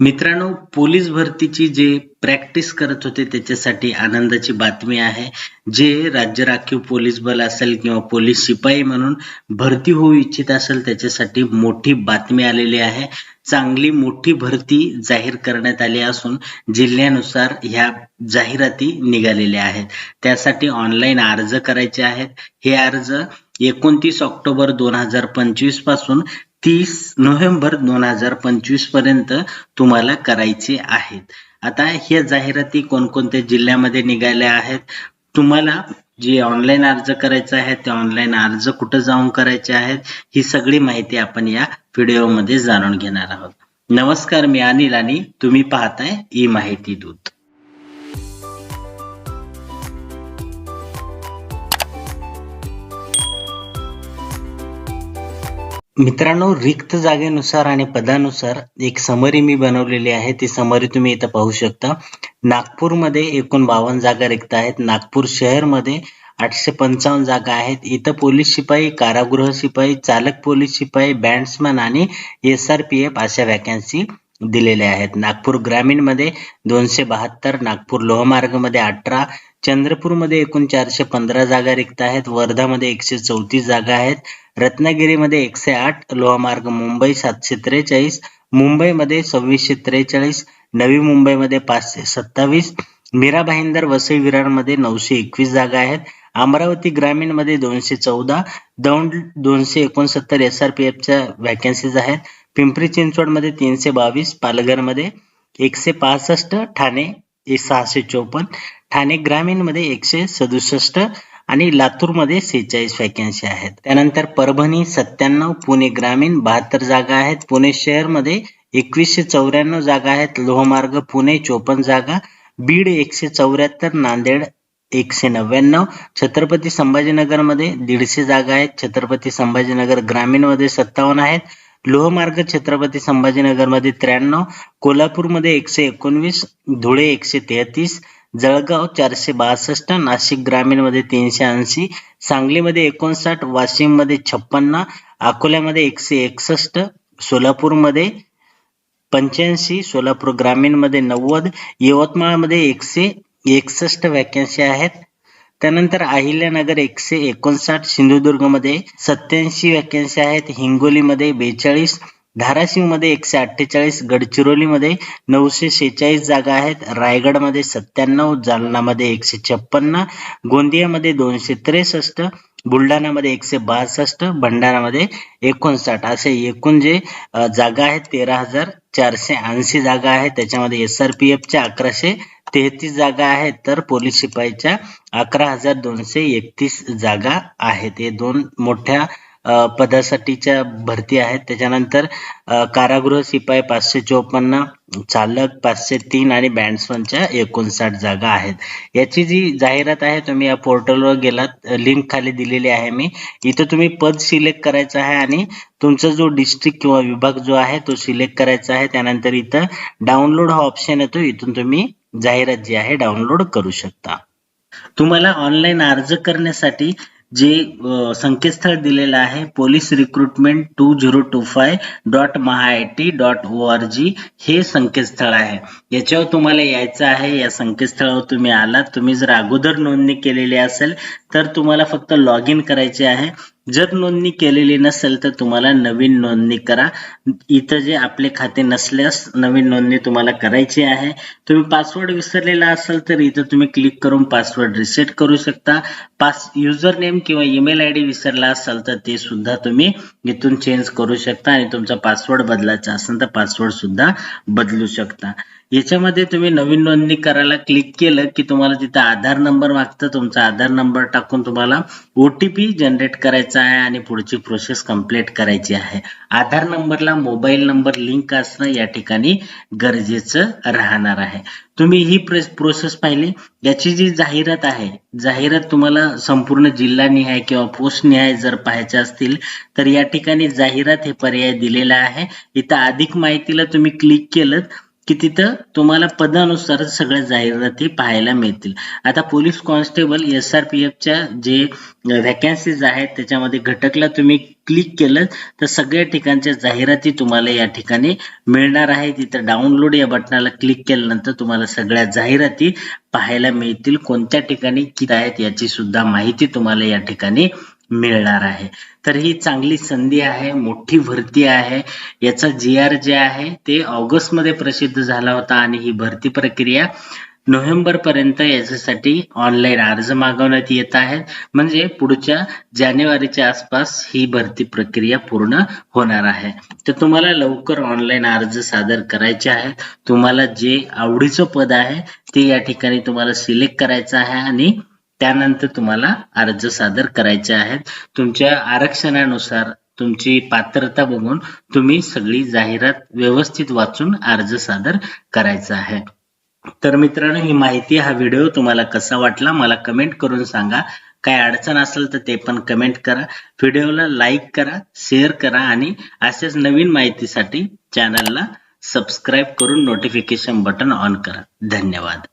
मित्रांनो पोलीस भरतीची जे प्रॅक्टिस करत होते त्याच्यासाठी आनंदाची बातमी आहे. जे राज्य राखीव पोलीस बल असेल किंवा पोलीस शिपाई म्हणून भरती होऊ इच्छित असेल त्याच्यासाठी मोठी बातमी आलेली आहे. चांगली मोठी भरती जाहीर करण्यात आली असून जिल्ह्यानुसार ह्या जाहिराती निघालेल्या आहेत. त्यासाठी ऑनलाईन अर्ज करायचे आहेत. हे अर्ज एकोणतीस ऑक्टोबर दोन हजार पंचवीसपासून तीस नोव्हेंबर दोन हजार पंचवीसपर्यंत तुम्हाला करायचे आहेत. आता ह्या जाहिराती कोणकोणत्या जिल्ह्यामध्ये निघाल्या आहेत? तुम्हाला जे ऑनलाईन अर्ज करायचा आहे ते ऑनलाईन अर्ज कुठं जाऊन करायचे आहेत? ही सगळी माहिती आपण या व्हिडिओमध्ये जाणून घेणार आहोत. नमस्कार मी अनिल आणि तुम्ही पाहताय ई माहिती दूत. मित्रांनो रिक्त जागेनुसार आणि पदानुसार एक समरी मी बनवलेली आहे. ती समरी तुम्ही इथं पाहू शकता. नागपूरमध्ये एकूण बावन्न जागा रिक्त आहेत. नागपूर शहरमध्ये आठशे पंचावन्न जागा आहेत. इथं पोलीस शिपाई कारागृह शिपाई चालक पोलीस शिपाई बँड्समन आणि एस आर पी एफ अशा वॅकन्सी दिलेल्या आहेत. नागपूर ग्रामीणमध्ये दोनशे बहात्तर नागपूर लोहमार्गमध्ये अठरा चंद्रपूरमध्ये एकूण चारशे पंधरा जागा रिक्त आहेत. वर्धामध्ये एकशे चौतीस जागा आहेत. रत्नागिरीमध्ये एकशे आठ लोहमार्ग मुंबई सातशे त्रेचाळीस मुंबईमध्ये सव्वीसशे त्रेचाळीस नवी मुंबईमध्ये पाचशे सत्तावीस मीरा भाईंदर वसई विरारमध्ये नऊशे एकवीस जागा आहेत. अमरावती ग्रामीणमध्ये दोनशे चौदा दौंड दोनशे एकोणसत्तर एस आर पी एफच्या व्हॅकन्सीज आहेत. पिंपरी चिंचवडमध्ये तीनशे बावीस पालघरमध्ये एकशे पासष्ट ठाणे सहाशे चोपन्न ठाणे ग्रामीणमध्ये एकशे सदुसष्ट आणि लातूरमध्ये सेहेचाळीस वॅकन्सी आहेत. त्यानंतर परभणी सत्त्याण्णव पुणे ग्रामीण बहात्तर जागा आहेत. पुणे शहरमध्ये एकवीसशे चौऱ्याण्णव जागा आहेत. लोहमार्ग पुणे चोपन्न जागा बीड एकशे चौऱ्याहत्तर नांदेड एकशे नव्याण्णव छत्रपती संभाजीनगरमध्ये दीडशे जागा आहेत. छत्रपती संभाजीनगर ग्रामीणमध्ये सत्तावन्न आहेत. लोहमार्ग छत्रपती संभाजीनगरमध्ये त्र्याण्णव कोल्हापूरमध्ये एकशे एकोणवीस धुळे एकशे तेहतीस जळगाव चारशे बासष्ट नाशिक ग्रामीणमध्ये तीनशे ऐंशी सांगलीमध्ये एकोणसाठ वाशिममध्ये छप्पन्न अकोल्यामध्ये एकशे एकसष्ट सोलापूरमध्ये पंच्याऐंशी सोलापूर ग्रामीणमध्ये नव्वद यवतमाळमध्ये एकशे एकसष्ट वॅकन्सी आहेत. त्यानंतर अहिल्यानगर एकशे एकोणसाठ सिंधुदुर्गमध्ये सत्याऐंशी वॅकन्सी आहेत. हिंगोलीमध्ये बेचाळीस धाराशिवमध्ये एकशे अठ्ठेचाळीस गडचिरोलीमध्ये नऊशे शेहेचाळीस जागा आहेत. रायगडमध्ये सत्त्याण्णव जालनामध्ये एकशे छप्पन्न गोंदियामध्ये दोनशे त्रेसष्ट बुलढाणामध्ये एकशे बासष्ट भंडारामध्ये एकोणसाठ. असे एकूण जे जागा आहेत तेरा हजार चारशे ऐंशी जागा आहेत. त्याच्यामध्ये एस आर पी एफच्या अकराशे तेहतीस जागा आहेत तर पोलीस शिपाईच्या अकरा हजार दोनशे एकतीस जागा आहेत. हे दोन मोठ्या पदासाठीच्या भरती आहेत. त्याच्यानंतर कारागृह शिपाई पाचशे चोपन्न चालक पाचशे तीन आणि बँड्समनच्या एकोणसाठ जागा आहेत. याची जी जाहिरात आहे तुम्ही या पोर्टलवर गेलात. लिंक खाली दिलेली आहे मी. इथं तुम्ही पद सिलेक्ट करायचं आहे आणि तुमचा जो डिस्ट्रिक्ट किंवा विभाग जो आहे तो सिलेक्ट करायचा आहे. त्यानंतर इथं डाउनलोड हा ऑप्शन येतो. इथून तुम्ही जाहिरात जी आहे डाउनलोड करू शकता. तुम्हाला ऑनलाईन अर्ज करण्यासाठी जे संकेतस्थळ दिलेलं आहे police recruitment two zero two five dot Maha T dot O R G हे संकेतस्थळ आहे. याच्यावर तुम्हाला यायचं आहे या संकेतस्थळावर तुम्ही आलात. तुम्ही जर अगोदर नोंदणी केलेली असेल तर तुम्हाला फक्त लॉग इन करायचे आहे. जर नोंदणी केलेली नसेल तर तुम्हाला नवीन नोंदणी करा. इथं जे आपले खाते नसल्यास नवीन नोंदणी तुम्हाला करायची आहे. तुम्ही पासवर्ड विसरलेला असाल तर इथं तुम्ही क्लिक करून पासवर्ड रिसेट करू शकता. पास युजर नेम किंवा ईमेल आय डी विसरला असाल तर ते सुद्धा तुम्ही इथून चेंज करू शकता आणि तुमचा पासवर्ड बदलायचा असेल तर पासवर्ड सुद्धा बदलू शकता. याच्यामध्ये तुम्ही नवीन नोंदणी करायला क्लिक केलं की तुम्हाला तिथं आधार नंबर मागतं तुमचा आधार नंबर टाकून तुम्हाला ओ टी पी जनरेट करायचा आहे आणि पुढची प्रोसेस कंप्लीट करायची आहे. आधार नंबरला मोबाईल नंबर लिंक असणं या ठिकाणी गरजेचं राहणार आहे. तुम्ही ही प्रोसेस पाहिली. याची जी जाहिरात आहे जाहिरात तुम्हाला संपूर्ण जिल्हानिहाय किंवा पोस्टनिहाय जर पाहायचे असतील तर या ठिकाणी जाहिरात हे पर्याय दिलेला आहे. इथं अधिक माहितीला तुम्ही क्लिक केलं की तिथं तुम्हाला पदानुसार सगळ्या जाहिराती पाहायला मिळतील. आता police constable S R P एफच्या जे व्हॅकन्सीज आहेत त्याच्यामध्ये घटकला तुम्ही क्लिक केलं तर सगळ्या ठिकाणच्या जाहिराती तुम्हाला या ठिकाणी मिळणार आहे. तिथं डाउनलोड या बटनाला क्लिक केल्यानंतर तुम्हाला सगळ्या जाहिराती पाहायला मिळतील. कोणत्या ठिकाणी किती आहेत याची सुद्धा माहिती तुम्हाला या ठिकाणी मिळणार आहे. तर ही चांगली संधी आहे मोठी भरती आहे. याचा जी आर जे आहे ते ऑगस्टमध्ये प्रसिद्ध झाला होता आणि ही भरती प्रक्रिया नोव्हेंबर पर्यंत याच्यासाठी ऑनलाईन अर्ज मागवण्यात येत आहेत म्हणजे पुढच्या जानेवारीच्या आसपास ही भरती प्रक्रिया पूर्ण होणार आहे. तर तुम्हाला लवकर ऑनलाईन अर्ज सादर करायचे आहेत. तुम्हाला जे आवडीचं पद आहे ते या ठिकाणी तुम्हाला सिलेक्ट करायचं आहे आणि त्यानंतर तुम्हाला अर्ज सादर करायचे आहेत. तुमच्या आरक्षणानुसार तुमची पात्रता बघून तुम्ही सगळी जाहिरात व्यवस्थित वाचून अर्ज सादर करायचा आहे. तर मित्रांनो ही माहिती हा व्हिडिओ तुम्हाला कसा वाटला मला कमेंट करून सांगा. काय अडचण असेल तर ते पण कमेंट करा. व्हिडिओला लाईक करा शेअर करा आणि अशाच नवीन माहितीसाठी चॅनलला सबस्क्राईब करून नोटिफिकेशन बटन ऑन करा. धन्यवाद.